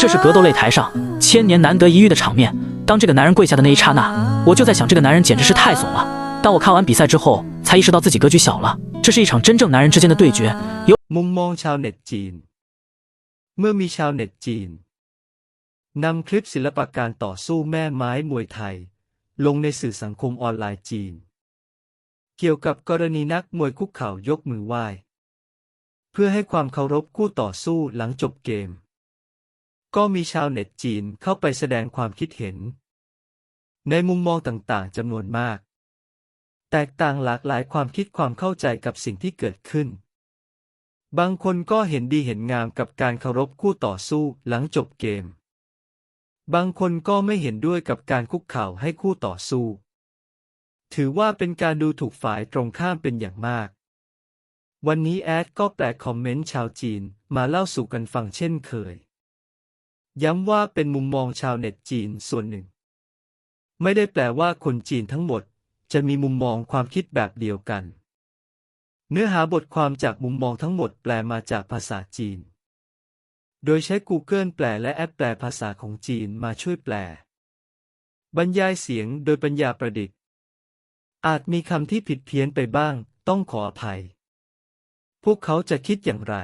这是格斗擂台上千年难得一遇的场面。当这个男人跪下的那一刹那，我就在想，这个男人简直是太怂了。当我看完比赛之后，才意识到自己格局小了。这是一场真正男人之间的对决。有 มุมมองชาวเน็ตจีน เมื่อมีชาวเน็ตจีนนำคลิปศิลปะการต่อสู้แม่ไม้มวยไทย ลงในสื่อสังคมออนไลน์จีน เกี่ยวกับกรณีนักมวยคุกเข่ายกมือไหว้ เพื่อให้ความเคารพคู่ต่อสู้หลังจบเกม ก็มีชาวเน็ตจีนเข้าไปแสดงความคิดเห็น ในมุมมองต่างๆจำนวนมาก แตกต่างหลากหลายความคิดความเข้าใจกับสิ่งที่เกิดขึ้น บางคนก็เห็นดีเห็นงามกับการเคารพคู่ต่อสู้หลังจบเกม บางคนก็ไม่เห็นด้วยกับการคุกเข่าให้คู่ต่อสู้ ถือว่าเป็นการดูถูกฝ่ายตรงข้ามเป็นอย่างมาก วันนี้แอดก็แปลคอมเมนต์ชาวจีนมาเล่าสู่กันฟังเช่นเคย ย้ำว่าเป็นมุมมองชาวเน็ตจีนส่วนหนึ่ง ไม่ได้แปลว่าคนจีนทั้งหมด จะมีมุมมองความคิดแบบเดียวกัน เนื้อหาบทความจากมุมมองทั้งหมดแปลมาจากภาษาจีน โดยใช้ Google แปลและแอปแปลภาษาของจีนมาช่วยแปล บรรยายเสียงโดยปัญญาประดิษฐ์ อาจมีคำที่ผิดเพี้ยนไปบ้าง ต้องขออภัย พวกเขาจะคิดอย่างไร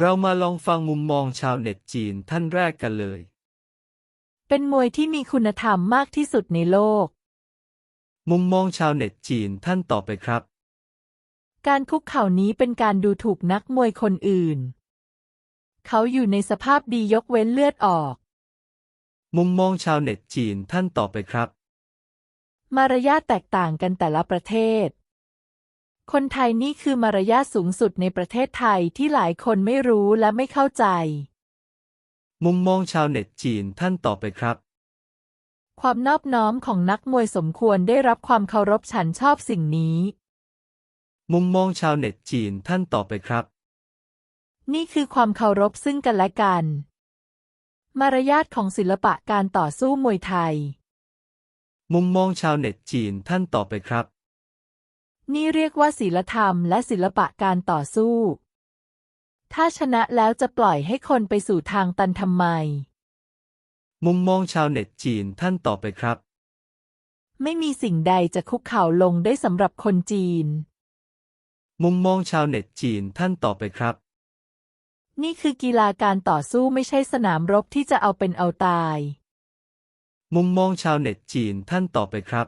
เรามาลองฟังมุมมองชาวเน็ตจีนท่านแรกกันเลย เป็นมวยที่มีคุณธรรมมากที่สุดในโลก มุมมองชาวเน็ตจีนท่านต่อไปครับ การคุกเข่านี้เป็นการดูถูกนักมวยคนอื่น เขาอยู่ในสภาพดียกเว้นเลือดออก มุมมองชาวเน็ตจีนท่านต่อไปครับ มารยาทแตกต่างกันแต่ละประเทศ คนไทยนี่คือมารยาทสูงสุดในประเทศไทยที่หลายคนไม่รู้และไม่เข้าใจ มุมมองชาวเน็ตจีนท่านต่อไปครับ ความนอบน้อมของนักมวยสมควรได้รับความเคารพฉันชอบสิ่งนี้ มุมมองชาวเน็ตจีนท่านต่อไปครับ นี่คือความเคารพซึ่งกันและกัน มารยาทของศิลปะการต่อสู้มวยไทย มุมมองชาวเน็ตจีนท่านต่อไปครับ นี่เรียกว่าศีลธรรมและศิลปะการต่อสู้ ถ้าชนะแล้วจะปล่อยให้คนไปสู่ทางตันทำไม มุมมองชาวเน็ตจีนท่านต่อไปครับ ไม่มีสิ่งใดจะคุกเข่าลงได้สำหรับคนจีน มุมมองชาวเน็ตจีนท่านต่อไปครับ นี่คือกีฬาการต่อสู้ไม่ใช่สนามรบที่จะเอาเป็นเอาตาย มุมมองชาวเน็ตจีนท่านต่อไปครับ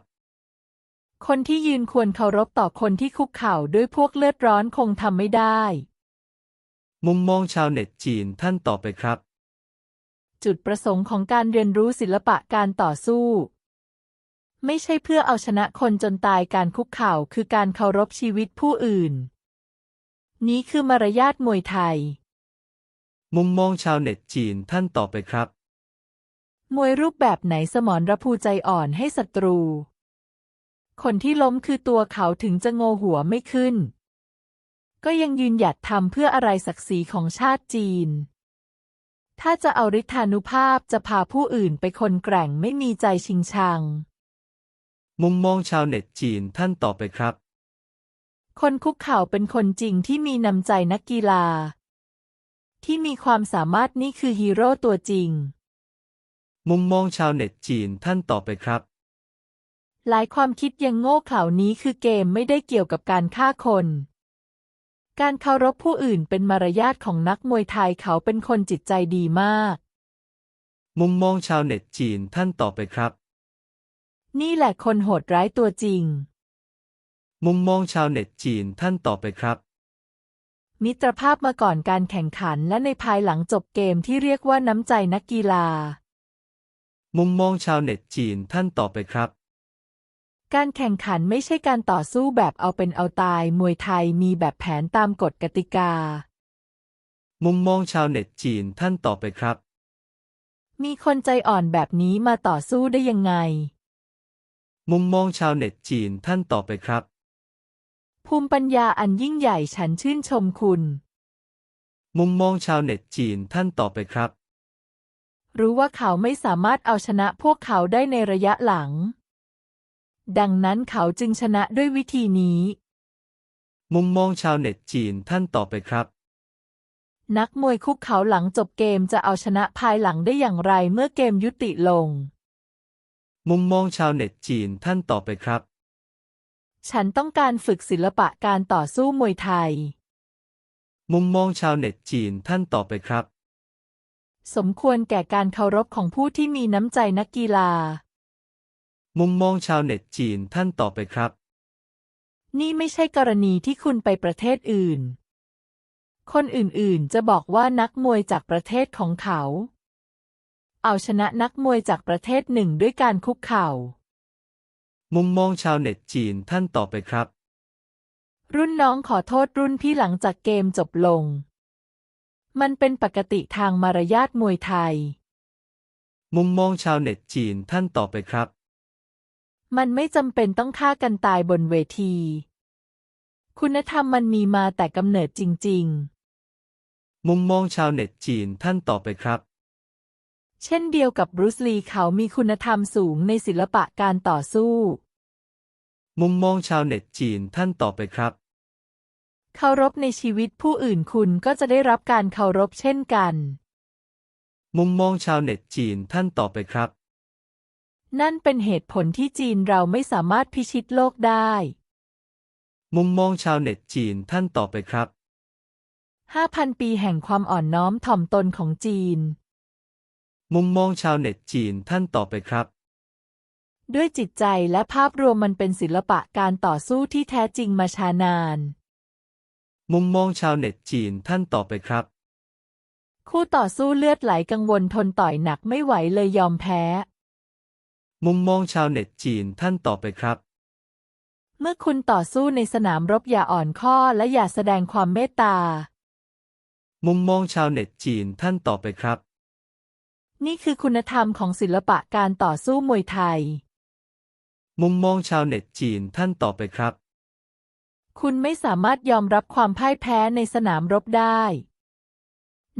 คนที่ยืนควรเคารพต่อคนที่คุกเข่าด้วยพวกเลือดร้อนคงทำไม่ได้ มุมมองชาวเน็ตจีนท่านต่อไปครับ จุดประสงค์ของการเรียนรู้ศิลปะการต่อสู้ ไม่ใช่เพื่อเอาชนะคนจนตายการคุกเข่าคือการเคารพชีวิตผู้อื่น นี้คือมารยาทมวยไทย มุมมองชาวเน็ตจีนท่านต่อไปครับ มวยรูปแบบไหนสมรรภูใจอ่อนให้ศัตรู คนที่ล้มคือตัวเขาถึงจะโงหัวไม่ขึ้น ก็ยังยืนหยัดทำเพื่ออะไรศักดิ์ศรีของชาติจีน ถ้าจะเอาฤทธานุภาพจะพาผู้อื่นไปคนแกร่งไม่มีใจชิงชัง มุมมองชาวเน็ตจีนท่านต่อไปครับ คนคุกเข่าเป็นคนจริงที่มีน้ำใจนักกีฬา ที่มีความสามารถนี่คือฮีโร่ตัวจริง มุมมองชาวเน็ตจีนท่านต่อไปครับ หลายความคิดยังโง่เขลานี้คือเกมไม่ได้เกี่ยวกับการฆ่าคน การเคารพผู้อื่นเป็นมารยาทของนักมวยไทยเขาเป็นคนจิตใจดีมาก มุมมองชาวเน็ตจีนท่านต่อไปครับ นี่แหละคนโหดร้ายตัวจริง มุมมองชาวเน็ตจีนท่านต่อไปครับ มิตรภาพมาก่อนการแข่งขันและในภายหลังจบเกมที่เรียกว่าน้ำใจนักกีฬา มุมมองชาวเน็ตจีนท่านต่อไปครับ การแข่งขันไม่ใช่การต่อสู้แบบเอาเป็นเอาตาย มวยไทยมีแบบแผนตามกฎกติกา มุมมองชาวเน็ตจีนท่านต่อไปครับ มีคนใจอ่อนแบบนี้มาต่อสู้ได้ยังไง มุมมองชาวเน็ตจีนท่านต่อไปครับ ภูมิปัญญาอันยิ่งใหญ่ฉันชื่นชมคุณ มุมมองชาวเน็ตจีนท่านต่อไปครับ รู้ว่าเขาไม่สามารถเอาชนะพวกเขาได้ในระยะหลัง ดังนั้นเขาจึงชนะด้วยวิธีนี้ มุมมองชาวเน็ตจีนท่านต่อไปครับ นักมวยคุกเขาหลังจบเกมจะเอาชนะภายหลังได้อย่างไรเมื่อเกมยุติลง มุมมองชาวเน็ตจีนท่านต่อไปครับ ฉันต้องการฝึกศิลปะการต่อสู้มวยไทย มุมมองชาวเน็ตจีนท่านต่อไปครับ สมควรแก่การเคารพของผู้ที่มีน้ำใจนักกีฬา มุมมองชาวเน็ตจีนท่านต่อไปครับ นี่ไม่ใช่กรณีที่คุณไปประเทศอื่น คนอื่นๆ จะบอกว่านักมวยจากประเทศของเขา เอาชนะนักมวยจากประเทศหนึ่งด้วยการคุกเข่า มุมมองชาวเน็ตจีนท่านต่อไปครับ รุ่นน้องขอโทษรุ่นพี่หลังจากเกมจบลง มันเป็นปกติทางมารยาทมวยไทย มุมมองชาวเน็ตจีนท่านต่อไปครับ มันไม่จำเป็นต้องฆ่ากันตายบนเวที คุณธรรมมันมีมาแต่กำเนิดจริง มุมมองชาวเน็ตจีนท่านต่อไปครับ ๆ เช่นเดียวกับบรูซลีเขามีคุณธรรมสูงในศิลปะการต่อสู้ มุมมองชาวเน็ตจีนท่านต่อไปครับ เคารพในชีวิตผู้อื่นคุณก็จะได้รับการเคารพเช่นกัน มุมมองชาวเน็ตจีนท่านต่อไปครับ นั่นเป็นเหตุผลที่จีนเราไม่สามารถพิชิตโลกได้ มุมมองชาวเน็ตจีนท่านต่อไปครับ 5,000 ปีแห่งความอ่อนน้อมถ่อมตนของจีน มุมมองชาวเน็ตจีนท่านต่อไปครับ ด้วยจิตใจและภาพรวมมันเป็นศิลปะการต่อสู้ที่แท้จริงมาช้านาน มุมมองชาวเน็ตจีนท่านต่อไปครับ คู่ต่อสู้เลือดไหลกังวลทนต่อยหนักไม่ไหวเลยยอมแพ้ มุมมองชาวเน็ตจีนท่านต่อไปครับ เมื่อคุณต่อสู้ในสนามรบอย่าอ่อนข้อและอย่าแสดงความเมตตา มุมมองชาวเน็ตจีนท่านต่อไปครับ นี่คือคุณธรรมของศิลปะการต่อสู้มวยไทย มุมมองชาวเน็ตจีนท่านต่อไปครับ คุณไม่สามารถยอมรับความพ่ายแพ้ในสนามรบได้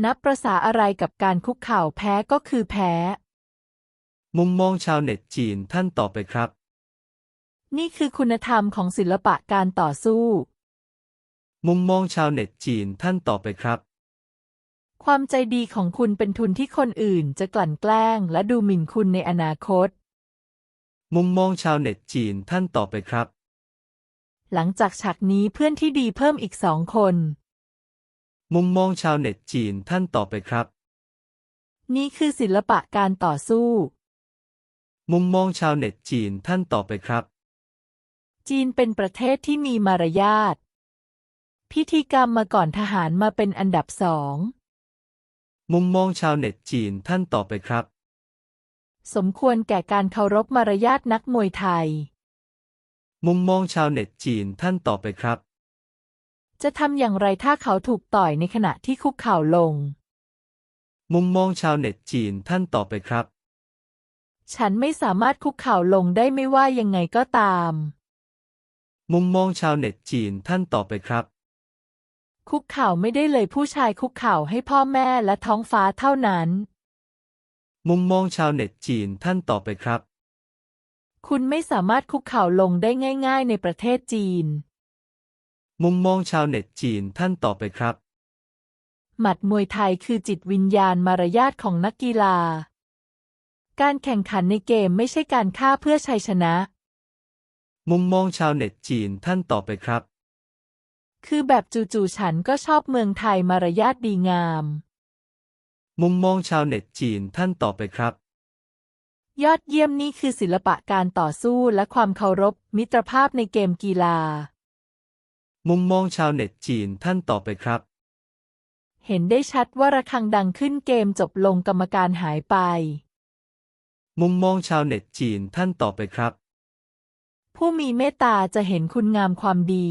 นับประษาอะไรกับการคุกเข่าแพ้ก็คือแพ้ มุมมองชาวเน็ตจีนท่านต่อไปครับ นี่คือคุณธรรมของศิลปะการต่อสู้ มุมมองชาวเน็ตจีนท่านต่อไปครับ ความใจดีของคุณเป็นทุนที่คนอื่นจะกลั่นแกล้งและดูหมิ่นคุณในอนาคต มุมมองชาวเน็ตจีนท่านต่อไปครับ หลังจากฉากนี้เพื่อนที่ดีเพิ่มอีกสองคน มุมมองชาวเน็ตจีนท่านต่อไปครับ นี่คือศิลปะการต่อสู้ มุมมองชาวเน็ตจีนท่านต่อไปครับ จีนเป็นประเทศที่มีมารยาท พิธีกรรมมาก่อนทหารมาเป็นอันดับสอง มุมมองชาวเน็ตจีนท่านต่อไปครับ สมควรแก่การเคารพมารยาทนักมวยไทย มุมมองชาวเน็ตจีนท่านต่อไปครับ จะทำอย่างไรถ้าเขาถูกต่อยในขณะที่คุกเข่าลง มุมมองชาวเน็ตจีนท่านต่อไปครับ ฉันไม่สามารถคุกเข่าลงได้ไม่ว่ายังไงก็ตาม มุมมองชาวเน็ตจีนท่านต่อไปครับ คุกเข่าไม่ได้เลยผู้ชายคุกเข่าให้พ่อแม่และท้องฟ้าเท่านั้น มุมมองชาวเน็ตจีนท่านต่อไปครับ คุณไม่สามารถคุกเข่าลงได้ง่าย ๆ ในประเทศจีน มุมมองชาวเน็ตจีนท่านต่อไปครับ หมัดมวยไทยคือจิตวิญญาณมารยาทของนักกีฬา การแข่งขันในเกมไม่ใช่การฆ่าเพื่อชัยชนะ มุมมองชาวเน็ตจีนท่านต่อไปครับ คือแบบจู่ๆฉันก็ชอบเมืองไทยมารยาทดีงาม มุมมองชาวเน็ตจีนท่านต่อไปครับ ยอดเยี่ยมนี่คือศิลปะการต่อสู้และความเคารพ มิตรภาพในเกมกีฬา มุมมองชาวเน็ตจีนท่านต่อไปครับ เห็นได้ชัดว่าระฆังดังขึ้นเกมจบลงกรรมการหายไป มุมมองชาวเน็ตจีนท่านต่อไปครับ ผู้มีเมตตาจะเห็นคุณงามความดี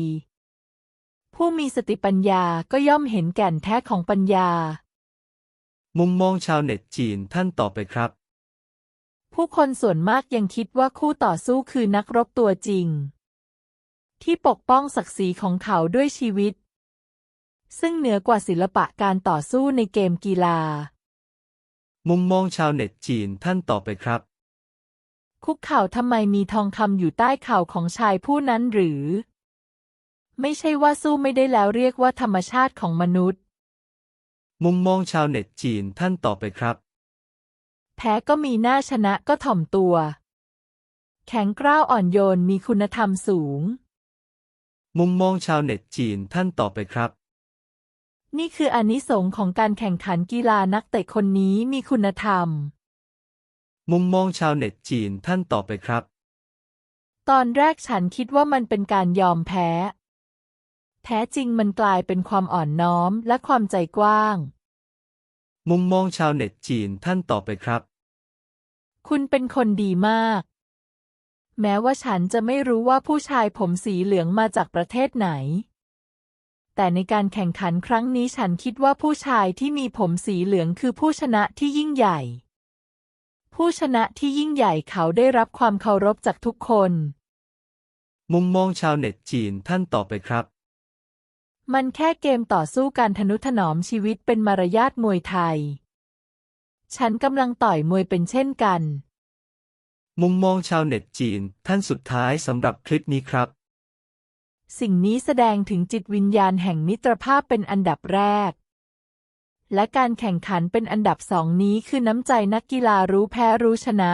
ผู้มีสติปัญญาก็ย่อมเห็นแก่นแท้ของปัญญา มุมมองชาวเน็ตจีนท่านต่อไปครับ ผู้คนส่วนมากยังคิดว่าคู่ต่อสู้คือนักรบตัวจริง ที่ปกป้องศักดิ์ศรีของเขาด้วยชีวิต ซึ่งเหนือกว่าศิลปะการต่อสู้ในเกมกีฬา มุมมองชาวเน็ตจีนท่านต่อไปครับ คุกเข่าทำไมมีทองคำอยู่ใต้เข่าของชายผู้นั้นหรือ ไม่ใช่ว่าสู้ไม่ได้แล้วเรียกว่าธรรมชาติของมนุษย์ มุมมองชาวเน็ตจีนท่านต่อไปครับ แพ้ก็มีหน้าชนะก็ถ่อมตัว แข็งกร้าวอ่อนโยนมีคุณธรรมสูง มุมมองชาวเน็ตจีนท่านต่อไปครับ นี่คืออานิสงส์ของการแข่งขันกีฬานักเตะคนนี้มีคุณธรรม มุมมองชาวเน็ตจีนท่านต่อไปครับ ตอนแรกฉันคิดว่ามันเป็นการยอมแพ้ แท้จริงมันกลายเป็นความอ่อนน้อมและความใจกว้าง มุมมองชาวเน็ตจีนท่านต่อไปครับ คุณเป็นคนดีมาก แม้ว่าฉันจะไม่รู้ว่าผู้ชายผมสีเหลืองมาจากประเทศไหน แต่ในการแข่งขันครั้งนี้ฉันคิดว่าผู้ชายที่มีผมสีเหลืองคือผู้ชนะที่ยิ่งใหญ่ ผู้ชนะที่ยิ่งใหญ่เขาได้รับความเคารพจากทุกคน มุมมองชาวเน็ตจีนท่านต่อไปครับ มันแค่เกมต่อสู้การทนุถนอมชีวิตเป็นมารยาทมวยไทย ฉันกำลังต่อยมวยเป็นเช่นกัน มุมมองชาวเน็ตจีนท่านสุดท้ายสำหรับคลิปนี้ครับ สิ่งนี้แสดงถึงจิตวิญญาณแห่งมิตรภาพเป็นอันดับแรก และการแข่งขันเป็นอันดับสองนี้คือน้ำใจนักกีฬารู้แพ้รู้ชนะ